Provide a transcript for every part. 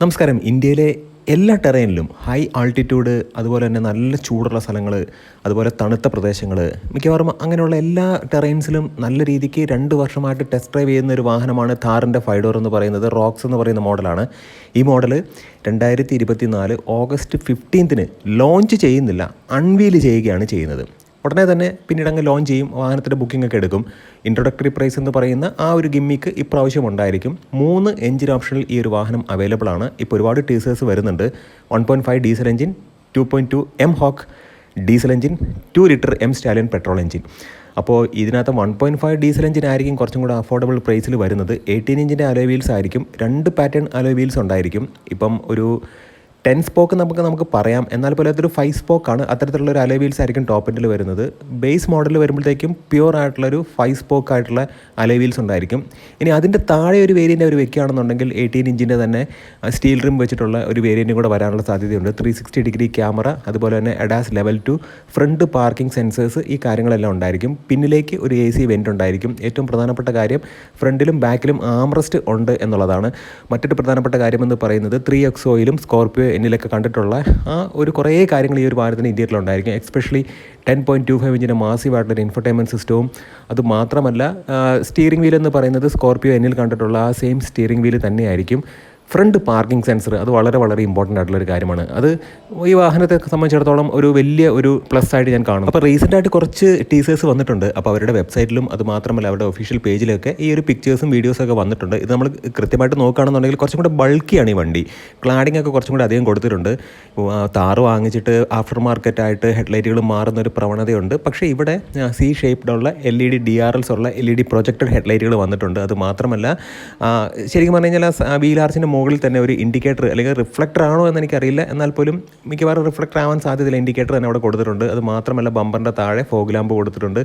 നമസ്കാരം. ഇന്ത്യയിലെ എല്ലാ ടെറൈനിലും ഹൈ ആൾട്ടിറ്റ്യൂഡ് അതുപോലെ തന്നെ നല്ല ചൂടുള്ള സ്ഥലങ്ങൾ അതുപോലെ തണുത്ത പ്രദേശങ്ങൾ മിക്കവാറും അങ്ങനെയുള്ള എല്ലാ ടെറൈൻസിലും നല്ല രീതിക്ക് രണ്ട് വർഷമായിട്ട് ടെസ്റ്റ് ഡ്രൈവ് ചെയ്യുന്ന ഒരു വാഹനമാണ് താറിന്റെ ഫൈഡോർ എന്ന് പറയുന്നത് റോക്സ് എന്ന് പറയുന്ന മോഡലാണ്. ഈ മോഡൽ രണ്ടായിരത്തി ഇരുപത്തി നാല് ഓഗസ്റ്റ് ഫിഫ്റ്റീൻത്തിന് ലോഞ്ച് ചെയ്യുന്നില്ല അൺവീൽ ചെയ്യുകയാണ് ചെയ്യുന്നത്. ഉടനെ തന്നെ പിന്നീട് അങ്ങ് ലോഞ്ച് ചെയ്യും വാഹനത്തിന്റെ ബുക്കിംഗ് ഒക്കെ എടുക്കും. ഇൻട്രൊഡക്ടറി പ്രൈസ് എന്ന് പറയുന്ന ആ ഒരു ഗിമ്മിക്ക് ഇപ്രാവശ്യം ഉണ്ടായിരിക്കും. മൂന്ന് എഞ്ചിൻ ഓപ്ഷനിൽ ഈ ഒരു വാഹനം അവൈലബിൾ ആണ്. ഇപ്പോൾ ഒരുപാട് ടീസേഴ്സ് വരുന്നുണ്ട്. One point five diesel engine two point two M hawk diesel engine two litre M stallion petrol engine അപ്പോൾ ഇതിനകത്ത് one point five diesel engine ആയിരിക്കും കുറച്ചും കൂടെ അഫോർഡബിൾ പ്രൈസിൽ വരുന്നത്. എയ്റ്റീൻ ഇഞ്ചിന്റെ അലോയ് വീൽസ് ആയിരിക്കും. രണ്ട് പാറ്റേൺ അലോയ് വീൽസ് ഉണ്ടായിരിക്കും. ഇപ്പം ഒരു ടെൻ സ്പോക്ക് നമുക്ക് നമുക്ക് പറയാം. എന്നാൽ പോലെ അതൊരു ഫൈവ് സ്പോക്കാണ് അത്തരത്തിലുള്ള ഒരു അലോയ് വീൽസ് ആയിരിക്കും ടോപ്പ് എൻഡിൽ വരുന്നത്. ബേസ് മോഡൽ വരുമ്പോഴത്തേക്കും പ്യുവർ ആയിട്ടുള്ളൊരു ഫൈവ് സ്പോക്ക് ആയിട്ടുള്ള അലോയ് വീൽസ് ഉണ്ടായിരിക്കും. ഇനി അതിന്റെ താഴെ ഒരു വേരിയന്റ് അവർ വെക്കുകയാണെന്നുണ്ടെങ്കിൽ എയ്റ്റീൻ ഇഞ്ചിന്റെ തന്നെ സ്റ്റീൽ റിം വെച്ചിട്ടുള്ള ഒരു വേരിയന്റും കൂടെ വരാനുള്ള സാധ്യതയുണ്ട്. ത്രീ സിക്സ്റ്റി ഡിഗ്രി ക്യാമറ അതുപോലെ തന്നെ ADAS level two front parking sensors ഈ കാര്യങ്ങളെല്ലാം ഉണ്ടായിരിക്കും. പിന്നിലേക്ക് ഒരു എ സി വെന്റ് ഉണ്ടായിരിക്കും. ഏറ്റവും പ്രധാനപ്പെട്ട കാര്യം ഫ്രണ്ടിലും ബാക്കിലും ആംറസ്റ്റ് ഉണ്ട് എന്നുള്ളതാണ്. മറ്റൊരു പ്രധാനപ്പെട്ട കാര്യമെന്ന് പറയുന്നത് ത്രീ എക്സോയിലും സ്കോർപ്പിയോ എന്നിലൊക്കെ കണ്ടിട്ടുള്ള ആ ഒരു കുറേ കാര്യങ്ങൾ ഈ ഒരു വാഹനത്തിന് ഇന്ത്യയിലുണ്ടായിരിക്കും especially ten point two five ഇഞ്ചിന്റെ മാസീവായിട്ടുള്ള ഇൻഫർടൈൻമെന്റ് സിസ്റ്റവും അത് മാത്രമല്ല സ്റ്റിയറിംഗ് വീൽ എന്ന് പറയുന്നത് സ്കോർപ്പിയോ എന്നിൽ കണ്ടിട്ടുള്ള ആ സെയിം സ്റ്റിയറിംഗ് വീൽ തന്നെയായിരിക്കും. ഫ്രണ്ട് പാർക്കിംഗ് സെൻസർ അത് വളരെ വളരെ ഇമ്പോർട്ടന്റ് ആയിട്ടുള്ള ഒരു കാര്യമാണ്. അത് ഈ വാഹനത്തെ സംബന്ധിച്ചിടത്തോളം ഒരു വലിയ ഒരു പ്ലസ് ആയിട്ട് ഞാൻ കാണും അപ്പോൾ റീസെന്റ് ആയിട്ട് കുറച്ച് ടീസേഴ്സ് വന്നിട്ടുണ്ട്. അപ്പോൾ അവരുടെ വെബ്സൈറ്റിലും അത് മാത്രമല്ല അവരുടെ ഒഫീഷ്യൽ പേജിലൊക്കെ ഈ ഒരു പിക്ചേഴ്സും വീഡിയോസും ഒക്കെ വന്നിട്ടുണ്ട്. ഇത് നമ്മൾ കൃത്യമായിട്ട് നോക്കുകയാണെന്നുണ്ടെങ്കിൽ കുറച്ചും കൂടെ ബൾക്കിയാണ് ഈ വണ്ടി. ക്ലാഡിംഗ് ഒക്കെ കുറച്ചും കൂടെ അധികം കൊടുത്തിട്ടുണ്ട്. താറ് വാങ്ങിച്ചിട്ട് ആഫ്റ്റർ മാർക്കറ്റായിട്ട് ഹെഡ്ലൈറ്റുകൾ മാറുന്ന ഒരു പ്രവണതയുണ്ട്. പക്ഷേ ഇവിടെ C ഷേപ്ഡുള്ള L E D D R Ls ഉള്ള എൽ ഇ ഡി പ്രൊജക്റ്റഡ് ഹെഡ്ലൈറ്റുകൾ വന്നിട്ടുണ്ട്. അത് മാത്രമല്ല ശരിക്കും പറഞ്ഞു കഴിഞ്ഞാൽ വീൽ ആർച്ചിന്റെ മുകളിൽ തന്നെ ഒരു ഇൻഡിക്കേറ്റർ അല്ലെങ്കിൽ റിഫ്ലക്ടർ ആണോ എന്ന് എനിക്കറിയില്ല. എന്നാൽ പോലും മിക്കവാറും റിഫ്ലക്ടർ ആവാൻ സാധ്യതയുള്ള ഇൻഡിക്കേറ്റർ തന്നെ അവിടെ കൊടുത്തിട്ടുണ്ട്. അത് മാത്രമല്ല ബമ്പറിന്റെ താഴെ ഫോഗ് ലാമ്പ് കൊടുത്തിട്ടുണ്ട്.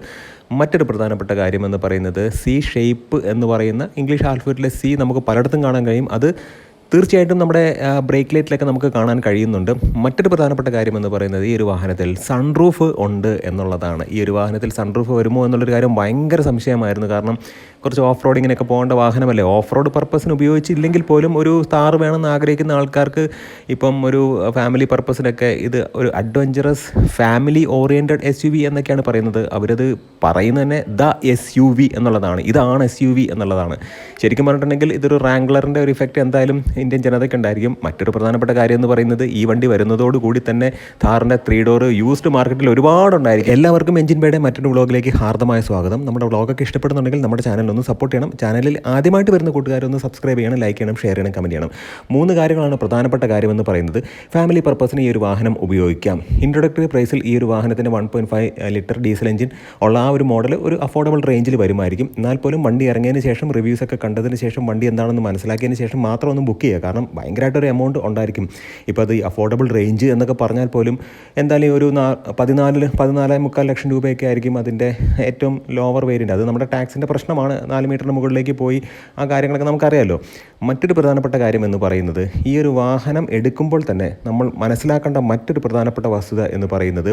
മറ്റൊരു പ്രധാനപ്പെട്ട കാര്യം എന്ന് പറയുന്നത് സി ഷേപ്പ് എന്ന് പറയുന്ന ഇംഗ്ലീഷ് ആൽഫബറ്റിലെ സി നമുക്ക് പലയിടത്തും കാണാൻ കഴിയും. അത് തീർച്ചയായിട്ടും നമ്മുടെ ബ്രേക്ക് ലൈറ്റിലൊക്കെ നമുക്ക് കാണാൻ കഴിയുന്നുണ്ട്. മറ്റൊരു പ്രധാനപ്പെട്ട കാര്യം എന്ന് പറയുന്നത് ഈ ഒരു വാഹനത്തിൽ സൺറൂഫ് ഉണ്ട് എന്നുള്ളതാണ്. ഈ ഒരു വാഹനത്തിൽ സൺറൂഫ് വരുമോ എന്നുള്ളൊരു കാര്യം ഭയങ്കര സംശയമായിരുന്നു. കാരണം കുറച്ച് ഓഫ് റോഡിങ്ങിനൊക്കെ പോകേണ്ട വാഹനമല്ലേ? ഓഫ് റോഡ് പർപ്പസിന് ഉപയോഗിച്ചില്ലെങ്കിൽ പോലും ഒരു താർ വേണമെന്ന് ആഗ്രഹിക്കുന്ന ആൾക്കാർക്ക് ഇപ്പം ഒരു ഫാമിലി പർപ്പസിനൊക്കെ ഇത് ഒരു adventurous family oriented S U V എന്നൊക്കെയാണ് പറയുന്നത്. അവരത് പറയുന്നത് തന്നെ ദ എസ് യു വി എന്നുള്ളതാണ്. ഇതാണ് എസ് യു വി എന്നുള്ളതാണ്. ശരിക്കും പറഞ്ഞിട്ടുണ്ടെങ്കിൽ ഇതൊരു റാംഗ്ലറിന്റെ ഒരു ഇഫക്റ്റ് എന്തായാലും ഇന്ത്യൻ ജനതയ്ക്ക് ഉണ്ടായിരിക്കും. മറ്റൊരു പ്രധാനപ്പെട്ട കാര്യം എന്ന് പറയുന്നത് ഈ വണ്ടി വരുന്നതോടുകൂടി തന്നെ താറിന്റെ ത്രീ ഡോർ യൂസ്ഡ് മാർക്കറ്റിൽ ഒരുപാടുണ്ടായിരിക്കും. എല്ലാവർക്കും എഞ്ചിൻ ബേയുടെ മറ്റൊരു വ്ളോഗിലേക്ക് ഹാർദമായ സ്വാഗതം. നമ്മുടെ വ്ളോഗൊക്കെ ഇഷ്ടപ്പെടുന്നുണ്ടെങ്കിൽ നമ്മുടെ ചാനൽ ഒന്ന് സപ്പോർട്ട് ചെയ്യണം. ചാനലിൽ ആദ്യമായിട്ട് വരുന്ന കൂട്ടുകാരൊന്ന് സബ്സ്ക്രൈബ് ചെയ്യണം ലൈക്ക് ചെയ്യണം ഷെയർ ചെയ്യണം കമന്റ് ചെയ്യണം. മൂന്ന് കാര്യങ്ങളാണ് പ്രധാനപ്പെട്ട കാര്യമെന്ന് പറയുന്നത്. ഫാമിലി പർപ്പസിന് ഈ ഒരു വാഹനം ഉപയോഗിക്കാം. ഇൻട്രൊഡക്ടറി പ്രൈസിൽ ഈ ഒരു വാഹനത്തിന് one point five litre diesel engine ഉള്ള ആ ഒരു മോഡൽ ഒരു അഫോർഡബിൾ റേഞ്ചിൽ വരുമായിരിക്കും. എന്നാൽ പോലും വണ്ടി ഇറങ്ങിയതിന് ശേഷം റിവ്യൂസ് ഒക്കെ കണ്ടതിന് ശേഷം വണ്ടി എന്താണെന്ന് മനസ്സിലാക്കിയതിന് ശേഷം മാത്രം ഒന്ന് ബുക്ക് ചെയ്യുക. കാരണം ഭയങ്കരമായിട്ടൊരു എമൗണ്ട് ഉണ്ടായിരിക്കും. ഇപ്പോൾ അത് അഫോർഡബിൾ റേഞ്ച് എന്നൊക്കെ പറഞ്ഞാൽ പോലും എന്തായാലും ഒരു പതിനാല് പതിനാല് മുക്കാൽ ലക്ഷം രൂപയൊക്കെ ആയിരിക്കും അതിന്റെ ഏറ്റവും ലോവർ വേരിയന്റ് അത് നമ്മുടെ ടാക്സിന്റെ പ്രശ്നമാണ്. നാല് മീറ്ററിന് മുകളിലേക്ക് പോയി ആ കാര്യങ്ങളൊക്കെ നമുക്കറിയാമല്ലോ മറ്റൊരു പ്രധാനപ്പെട്ട കാര്യം എന്ന് പറയുന്നത് ഈ ഒരു വാഹനം എടുക്കുമ്പോൾ തന്നെ നമ്മൾ മനസ്സിലാക്കേണ്ട മറ്റൊരു പ്രധാനപ്പെട്ട വസ്തുത എന്ന് പറയുന്നത്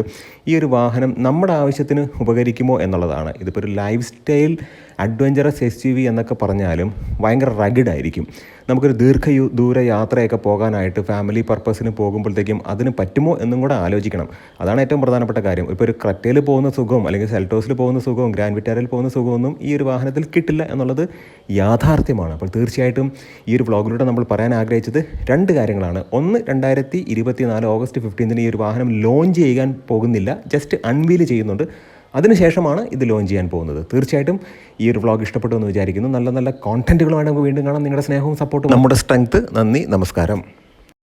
ഈ ഒരു വാഹനം നമ്മുടെ ആവശ്യത്തിന് ഉപകരിക്കുമോ എന്നുള്ളതാണ്. ഇതിപ്പോൾ ഒരു lifestyle adventurous S U V എന്നൊക്കെ പറഞ്ഞാലും ഭയങ്കര റഗഡ് ആയിരിക്കും. നമുക്കൊരു ദീർഘ ദൂര യാത്രയൊക്കെ പോകാനായിട്ട് ഫാമിലി പർപ്പസിന് പോകുമ്പോഴത്തേക്കും അതിന് പറ്റുമോ എന്നും കൂടെ ആലോചിക്കണം. അതാണ് ഏറ്റവും പ്രധാനപ്പെട്ട കാര്യം. ഇപ്പോൾ ഒരു ക്രറ്റയിൽ പോകുന്ന സുഖവും അല്ലെങ്കിൽ സെൽറ്റോസിൽ പോകുന്ന സുഖവും ഗ്രാൻഡ് വിറ്റാരിൽ പോകുന്ന സുഖമൊന്നും ഈ ഒരു വാഹനത്തിൽ കിട്ടില്ല എന്നുള്ളത് യാഥാർത്ഥ്യമാണ്. അപ്പോൾ തീർച്ചയായിട്ടും ഈ ഒരു വ്ളോഗിലൂടെ നമ്മൾ പറയാൻ ആഗ്രഹിച്ചത് രണ്ട് കാര്യങ്ങളാണ്. ഒന്ന് രണ്ടായിരത്തി ഇരുപത്തി നാല് ഓഗസ്റ്റ് ഫിഫ്റ്റീൻതിന് ഈ ഒരു വാഹനം ലോഞ്ച് ചെയ്യാൻ പോകുന്നില്ല. ജസ്റ്റ് അൺവീൽ ചെയ്യുന്നുണ്ട്. അതിനുശേഷമാണ് ഇത് ലോഞ്ച് ചെയ്യാൻ പോകുന്നത്. തീർച്ചയായിട്ടും ഈ ഒരു വ്ളോഗ് ഇഷ്ടപ്പെട്ടു എന്ന് വിചാരിക്കുന്നു. നല്ല നല്ല കോണ്ടന്റുകളുമായി നമുക്ക് വീണ്ടും കാണാം. നിങ്ങളുടെ സ്നേഹവും സപ്പോർട്ടും നമ്മുടെ സ്ട്രെങ്ത് നന്ദി നമസ്കാരം.